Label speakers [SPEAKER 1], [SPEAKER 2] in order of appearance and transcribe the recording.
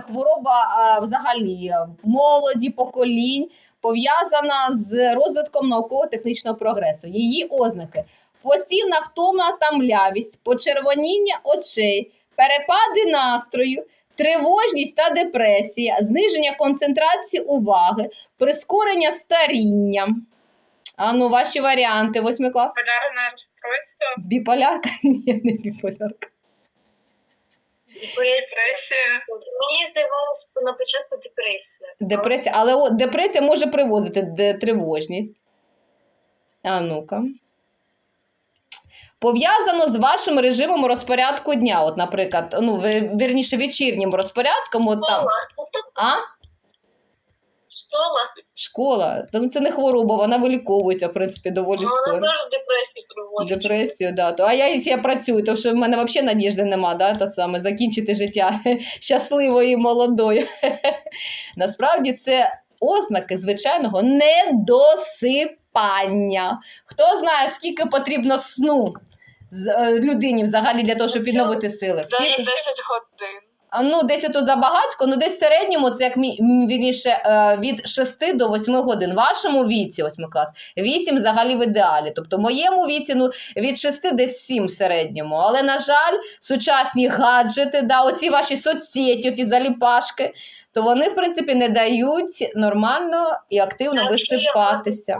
[SPEAKER 1] хвороба взагалі е, молоді поколінь пов'язана з розвитком науково-технічного прогресу. Її ознаки: постійна втома та млявість, почервоніння очей, перепади настрою. Тривожність та депресія, зниження концентрації уваги, прискорення старіння. А ну, ваші варіанти, восьмий клас.
[SPEAKER 2] Полярне розстройство,
[SPEAKER 1] Біполярка? Ні, не біполярка.
[SPEAKER 2] Депресія.
[SPEAKER 3] Мені здавалось на початку депресія.
[SPEAKER 1] Депресія, але о, депресія може привозити де- тривожність. А ну-ка. Пов'язано з вашим режимом розпорядку дня. От, наприклад, ну, ви- вірніше, вечірнім розпорядком. От там. А?
[SPEAKER 3] Школа.
[SPEAKER 1] Школа. Та, ну, це не хвороба, вона виліковується, в принципі, доволі
[SPEAKER 3] Ну, Вона
[SPEAKER 1] скоро.
[SPEAKER 3] теж депресію приводить.
[SPEAKER 1] Депресію, да. То, а я, я працюю, тому що в мене взагалі надіжди нема, да, та саме, закінчити життя щасливою і молодою. Насправді це ознаки звичайного недосипання. Хто знає, скільки потрібно сну е, людині взагалі для того, щоб відновити сили? Скільки?
[SPEAKER 2] 10 годин.
[SPEAKER 1] Ну, десь то забагацько, ну десь в середньому це як вірніше е, від 6 до 8 годин. Вашому віці, 8 клас, 8 взагалі в ідеалі. Тобто моєму віці ну, від 6 десь 7 в середньому. Але, на жаль, сучасні гаджети, да, оці ваші соцсеті, оці заліпашки, то вони, в принципі, не дають нормально і активно висипатися.